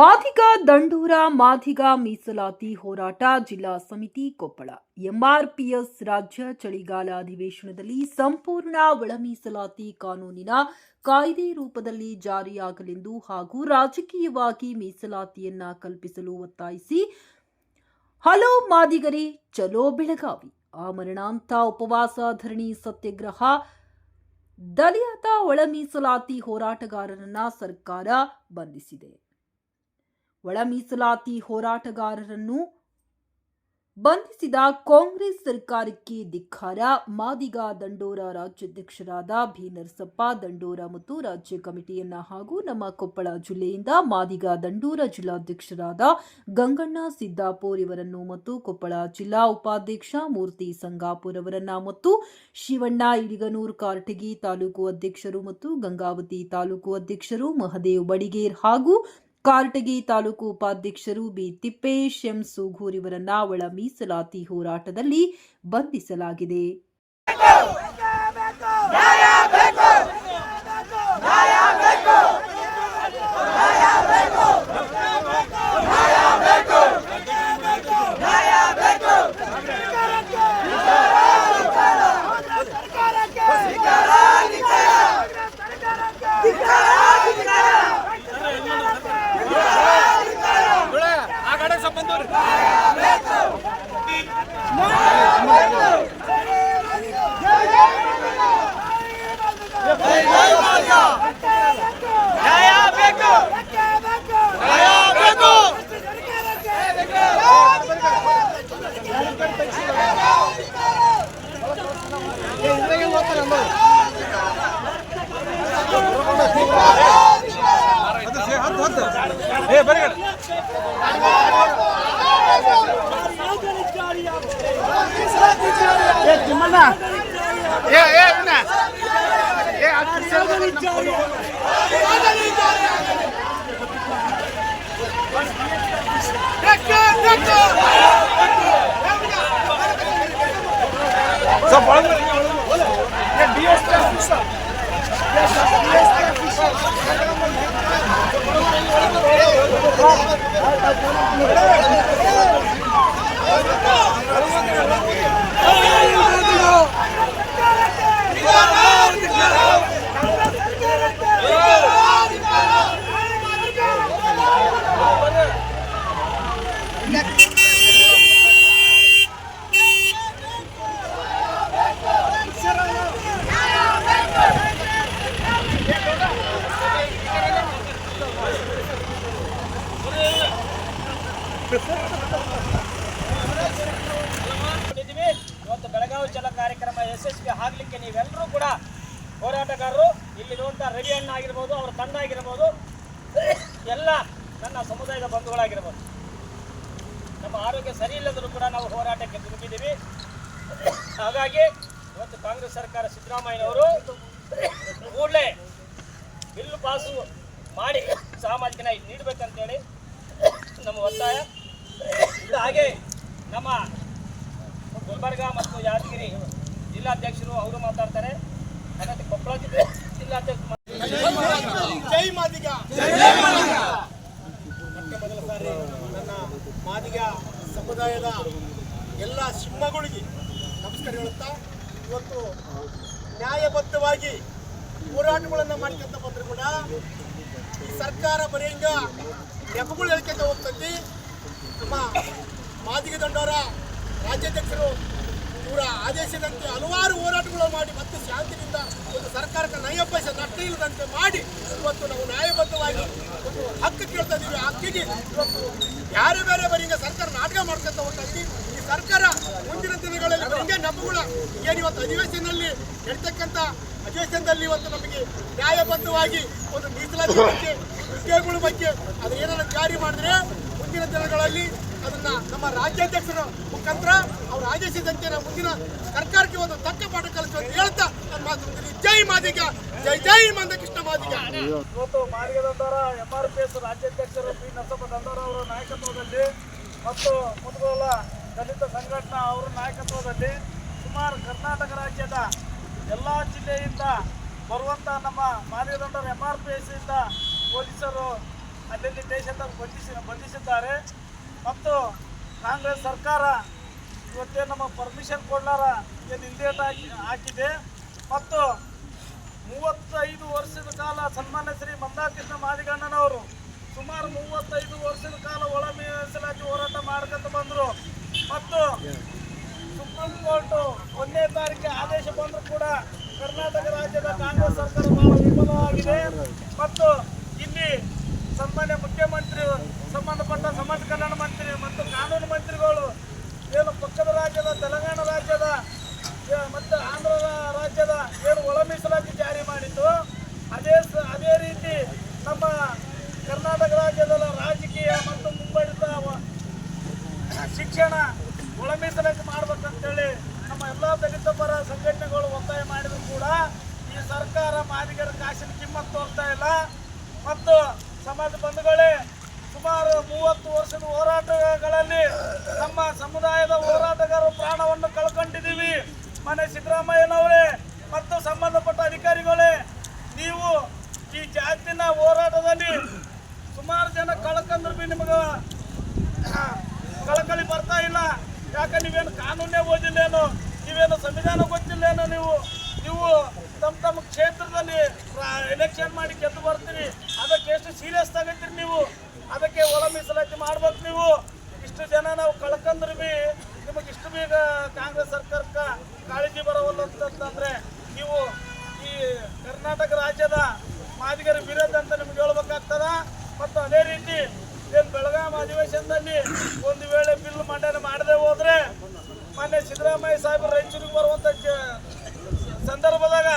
ಮಾದಿಗ ದಂಡೂರ, ಮಾದಿಗ ಮೀಸಲಾತಿ ಹೋರಾಟ ಜಿಲ್ಲಾ ಸಮಿತಿ ಕೊಪ್ಪಳ. ಎಂಆರ್ಪಿಎಸ್ ರಾಜ್ಯ ಚಳಿಗಾಲ ಅಧಿವೇಶನದಲ್ಲಿ ಸಂಪೂರ್ಣ ಒಳ ಮೀಸಲಾತಿ ಕಾನೂನಿನ ಕಾಯ್ದೆ ರೂಪದಲ್ಲಿ ಜಾರಿಯಾಗಲೆಂದು ಹಾಗೂ ರಾಜಕೀಯವಾಗಿ ಮೀಸಲಾತಿಯನ್ನ ಕಲ್ಪಿಸಲು ಒತ್ತಾಯಿಸಿ, ಹಲೋ ಮಾದಿಗರೇ, ಚಲೋ ಬೆಳಗಾವಿ. ಮರಣಾಂತ ಉಪವಾಸ ಧರಣಿ ಸತ್ಯಾಗ್ರಹ. ದಲಿತ ಒಳ ಮೀಸಲಾತಿ ಹೋರಾಟಗಾರರನ್ನ ಸರ್ಕಾರ ಬಂಧಿಸಿದೆ. ಒಳ ಮೀಸಲಾತಿ ಹೋರಾಟಗಾರರನ್ನು ಬಂಧಿಸಿದ ಕಾಂಗ್ರೆಸ್ ಸರ್ಕಾರಕ್ಕೆ ಧಿಕ್ಕಾರ. ಮಾದಿಗ ದಂಡೋರ ರಾಜ್ಯಾಧ್ಯಕ್ಷರಾದ ಬಿ ನರಸಪ್ಪ ದಂಡೋರ ಮತ್ತು ರಾಜ್ಯ ಕಮಿಟಿಯನ್ನ ಹಾಗೂ ನಮ್ಮ ಕೊಪ್ಪಳ ಜಿಲ್ಲೆಯಿಂದ ಮಾದಿಗ ದಂಡೋರ ಜಿಲ್ಲಾಧ್ಯಕ್ಷರಾದ ಗಂಗಣ್ಣ ಸಿದ್ದಾಪುರ್ ಇವರನ್ನು ಮತ್ತು ಕೊಪ್ಪಳ ಜಿಲ್ಲಾ ಉಪಾಧ್ಯಕ್ಷ ಮೂರ್ತಿ ಸಂಗಾಪುರ್ ಅವರನ್ನ ಮತ್ತು ಶಿವಣ್ಣ ಇಡಿಗನೂರ್ ಕಾರಟಗಿ ತಾಲೂಕು ಅಧ್ಯಕ್ಷರು ಮತ್ತು ಗಂಗಾವತಿ ತಾಲೂಕು ಅಧ್ಯಕ್ಷರು ಮಹದೇವ್ ಬಡಿಗೇರ್ ಹಾಗೂ ಕಾರಟಗಿ ತಾಲೂಕು ಉಪಾಧ್ಯಕ್ಷರು ಬಿ. ತಿಪ್ಪೇಶ್ ಎಂ ಸೂಗೂರ್ ಇವರನ್ನ ಒಳ ಮೀಸಲಾತಿ ಹೋರಾಟದಲ್ಲಿ ಬಂಧಿಸಲಾಗಿದೆ. ఏ ఏ ఉన్నా ఏ అది Reklam, reklam! ಇವತ್ತು ಬೆಳಗಾವಿ ಜಲ ಕಾರ್ಯಕ್ರಮ ಯಶಸ್ವಿ ಆಗ್ಲಿಕ್ಕೆ ನೀವೆಲ್ಲರೂ ಕೂಡ ಹೋರಾಟಗಾರರು ಇಲ್ಲಿರುವಂಥ ರವಿ ಅಣ್ಣ ಆಗಿರ್ಬೋದು ಅವರ ತಂಡ ಆಗಿರ್ಬೋದು, ಎಲ್ಲ ನನ್ನ ಸಮುದಾಯದ ಬಂಧುಗಳಾಗಿರ್ಬೋದು. ನಮ್ಮ ಆರೋಗ್ಯ ಸರಿ ಇಲ್ಲದರೂ ಕೂಡ ನಾವು ಹೋರಾಟಕ್ಕೆ ತಿರುಗಿದ್ದೀವಿ. ಹಾಗಾಗಿ ಇವತ್ತು ಕಾಂಗ್ರೆಸ್ ಸರ್ಕಾರ ಸಿದ್ದರಾಮಯ್ಯನವರು ಕೂಡಲೇ ಬಿಲ್ಲು ಪಾಸು ಮಾಡಿ ಸಾಮಾಜಿಕ ನ್ಯಾಯ ನೀಡಬೇಕಂತೇಳಿ ನಮ್ಮ ಒತ್ತಾಯ. ಹಾಗೆ ನಮ್ಮ ಗುಲ್ಬರ್ಗ ಮತ್ತು ಯಾದಗಿರಿ ಜಿಲ್ಲಾಧ್ಯಕ್ಷರು ಅವರು ಮಾತಾಡ್ತಾರೆ. ಹಾಗಾಗಿ ಕೊಪ್ಪಳ ಜಿಲ್ಲೆ ಜಿಲ್ಲಾಧ್ಯಕ್ಷ ಜೈ ಮಾದಿಗ ಮೊಟ್ಟ ಮೊದಲ ಸಾರಿ ನನ್ನ ಮಾದಿಗ ಸಮುದಾಯದ ಎಲ್ಲ ಸಿಂಹಗಳಿಗೆ ನಮಸ್ಕಾರ ಹೇಳುತ್ತಾ, ಇವತ್ತು ನ್ಯಾಯಬದ್ಧವಾಗಿ ಹೋರಾಟಗಳನ್ನು ಮಾಡ್ಕೊಂತ ಬಂದರೂ ಕೂಡ ಈ ಸರ್ಕಾರ ಬರೆಯಂಗ ನೆಪಗಳು ಹೇಳ್ಕೊಂತ ಹೋಗ್ತೈತಿ. ನಮ್ಮ ಮಾದಿಗೆ ದಂಡವರ ರಾಜ್ಯಾಧ್ಯಕ್ಷರು ಇವರ ಆದೇಶದಂತೆ ಹಲವಾರು ಹೋರಾಟಗಳು ಮಾಡಿ ಮತ್ತು ಶಾಂತಿಯಿಂದ ಒಂದು ಸರ್ಕಾರಕ್ಕೆ ನಯಪೈಸ ನಷ್ಟ ಇಲ್ಲದಂತೆ ಮಾಡಿ ಇವತ್ತು ನಾವು ನ್ಯಾಯಬದ್ಧವಾಗಿ ಒಂದು ಹಕ್ಕು ಕೇಳ್ತಾ ಇದ್ದೀವಿ ಹಕ್ಕಿಗೆ ಇವತ್ತು ಬೇರೆ ಬೇರೆ ಬರೀಗ ಸರ್ಕಾರ ನಾಟಕ ಮಾಡ್ಕೊಂತ ಇದ್ದೀವಿ ಈ ಸರ್ಕಾರ ಮುಂದಿನ ದಿನಗಳಲ್ಲಿ ಹಿಂಗೆ ಏನಿವತ್ತು ಏನು ಇವತ್ತು ಅಧಿವೇಶನದಲ್ಲಿ ನಡೀತಕ್ಕಂಥ ಅಧಿವೇಶನದಲ್ಲಿ ಇವತ್ತು ನಮಗೆ ನ್ಯಾಯಬದ್ಧವಾಗಿ ಒಂದು ಮೀಸಲಾತಿ ಬಗ್ಗೆ ಉದ್ಯೋಗಗಳ ಬಗ್ಗೆ ಅದು ಏನಾದ್ರು ಜಾರಿ ಮಾಡಿದ್ರೆ ಮುಂದಿನ ದಿನಗಳಲ್ಲಿ ಅದನ್ನ ನಮ್ಮ ರಾಜ್ಯಾಧ್ಯಕ್ಷರ ಮುಖಾಂತರ ಅವ್ರ ಆದೇಶಿಸಿದಂತೆ ನಾವು ಮುಂದಿನ ಸರ್ಕಾರಕ್ಕೆ ಒಂದು ತಕ್ಕ ಪಾಠ ಕಲಿಸುವ ಹೇಳ್ತಾ ನನ್ನ ಮಾತು. ಜೈ ಮಾದಿಗ, ಜೈ ಜೈ ಮಂದಕೃಷ್ಣ ಮಾದಿಗ ಇವತ್ತು ಮಾರ್ಗದಂತರ ಎಂ ಆರ್ ಪಿ ಎಸ್ ರಾಜ್ಯಾಧ್ಯಕ್ಷರು ಪಿ ನರಸಪ್ಪ ದಂಡೋರ ಅವರ ನಾಯಕತ್ವದಲ್ಲಿ ಮತ್ತು ಮುದ್ಗೋಲ ದಲಿತ ಸಂಘಟನಾ ಅವರ ನಾಯಕತ್ವದಲ್ಲಿ ಸುಮಾರು ಕರ್ನಾಟಕ ರಾಜ್ಯದ ಎಲ್ಲ ಜಿಲ್ಲೆಯಿಂದ ಬರುವಂಥ ನಮ್ಮ ಮಾರ್ಗದಂಡರ ಎಂ ಆರ್ ಪಿ ಎಸ್ ಇಂದ ಪೊಲೀಸರು ಅಲ್ಲಲ್ಲಿ ದೇಶದಲ್ಲಿ ಬಂಧಿಸಿ ಬಂಧಿಸಿದ್ದಾರೆ ಮತ್ತು ಕಾಂಗ್ರೆಸ್ ಸರ್ಕಾರ ಇವತ್ತೇ ನಮ್ಮ ಪರ್ಮಿಷನ್ ಕೊಡಲಾರ, ಏನು ಹಿಂದೇಟು ಹಾಕಿ, ಹಾಕಿದೆ. ಮತ್ತು ಮೂವತ್ತೈದು ವರ್ಷದ ಕಾಲ ಸನ್ಮಾನ್ಯ ಶ್ರೀ ಮಂದಾಕೃಷ್ಣ ಮಾದಿಗಣ್ಣನವರು ಸುಮಾರು ಮೂವತ್ತೈದು ವರ್ಷದ ಕಾಲ ಒಳ ಮೀಸಲಾತಿ ಹೋರಾಟ ಮಾಡ್ಕೊಂತ ಬಂದರು. ಮತ್ತು ಸುಪ್ರೀಂ ಕೋರ್ಟು ಒಂದನೇ ತಾರೀಕಿಗೆ ಆದೇಶ ಬಂದರೂ ಕೂಡ ಕರ್ನಾಟಕ ರಾಜ್ಯದ ಕಾಂಗ್ರೆಸ್ ಸರ್ಕಾರ ಬಹಳ ವಿಫಲವಾಗಿದೆ. ಮತ್ತು ಇಲ್ಲಿ ಸನ್ಮಾನ್ಯ ಮುಖ್ಯಮಂತ್ರಿ, ಸಂಬಂಧಪಟ್ಟ ಸಮಾಜ ಕಲ್ಯಾಣ ಮಂತ್ರಿ ಮತ್ತು ಕಾನೂನು ಮಂತ್ರಿಗಳು, ಏನು ಪಕ್ಕದ ರಾಜ್ಯದ, ತೆಲಂಗಾಣ ರಾಜ್ಯದ ಮತ್ತು ಆಂಧ್ರ ರಾಜ್ಯದ ಏನು ಒಳ ಮೀಸಲಾತಿ ಜಾರಿ ಮಾಡಿತ್ತು ಅದೇ ಅದೇ ರೀತಿ ನಮ್ಮ ಕರ್ನಾಟಕ ರಾಜ್ಯದ ರಾಜಕೀಯ ಮತ್ತು ಮುಂಬಡಿತ ಶಿಕ್ಷಣ ಒಳ ಮೀಸಲಾತಿ ಮಾಡ್ಬೇಕಂತೇಳಿ ನಮ್ಮ ಎಲ್ಲ ದಲಿತ ಪರ ಸಂಘಟನೆಗಳು ಒತ್ತಾಯ ಮಾಡಿದ್ರು ಕೂಡ ಈ ಸರ್ಕಾರ ಮಾದಿಗರ ಕಾಸಿನ ಕಿಮ್ಮತ್ತು ತೋರ್ತಾ ಇಲ್ಲ. ಮತ್ತು ಸಮಾಜ ಬಂಧುಗಳೇ, ಸುಮಾರು ಮೂವತ್ತು ವರ್ಷದ ಹೋರಾಟಗಳಲ್ಲಿ ನಮ್ಮ ಸಮುದಾಯದ ಹೋರಾಟಗಾರರು ಪ್ರಾಣವನ್ನು ಕಳ್ಕೊಂಡಿದ್ದೀವಿ. ಮನೆ ಸಿದ್ದರಾಮಯ್ಯನವರೇ ಮತ್ತು ಸಂಬಂಧಪಟ್ಟ ಅಧಿಕಾರಿಗಳೇ, ನೀವು ಈ ಜಾತಿನ ಹೋರಾಟದಲ್ಲಿ ಸುಮಾರು ಜನ ಕಳ್ಕಂದ್ರು ಬಿ ನಿಮಗೆ, ಕಳಕಳಿ ಬರ್ತಾ ಇಲ್ಲ. ಯಾಕೆ ನೀವೇನು ಕಾನೂನೇ ಓದಿಲ್ಲೇನು, ನೀವೇನು ಸಂವಿಧಾನ ಗೊತ್ತಿಲ್ಲೇನೋ ನೀವು ನೀವು ತಮ್ಮ ತಮ್ಮ ಕ್ಷೇತ್ರದಲ್ಲಿ ಎಲೆಕ್ಷನ್ ಮಾಡಿ ಗೆದ್ದು ಬರ್ತೀರಿ. ಅದಕ್ಕೆ ಎಷ್ಟು ಸೀರಿಯಸ್ ತಗೋತೀರಿ ನೀವು? ಅದಕ್ಕೆ ಒಳ ಮೀಸಲಾತಿ ಮಾಡ್ಬೇಕು ನೀವು. ಇಷ್ಟು ಜನ ನಾವು ಕಳ್ಕಂದ್ರೆ ಬಿ ನಿಮಗೆ ಇಷ್ಟು ಬೇಗ ಕಾಂಗ್ರೆಸ್ ಸರ್ಕಾರಕ್ಕೆ ಕಾಳಜಿ ಬರವಲ್ಲ ಅಂತಂದ್ರೆ ನೀವು ಈ ಕರ್ನಾಟಕ ರಾಜ್ಯದ ಮಾದಿಗರ ವಿರೋಧ ಅಂತ ನಿಮ್ಗೆ ಹೇಳ್ಬೇಕಾಗ್ತದ? ಮತ್ತು ಅದೇ ರೀತಿ ಏನು ಬೆಳಗಾಂ ಅಧಿವೇಶನದಲ್ಲಿ ಒಂದು ವೇಳೆ ಬಿಲ್ ಮಂಡನೆ ಮಾಡದೆ ಹೋದ್ರೆ ಮೊನ್ನೆ ಸಿದ್ದರಾಮಯ್ಯ ಸಾಹೇಬರು ರಾಯಚೂರಿಗೆ ಬರುವಂಥ ಸಂದರ್ಭದಾಗ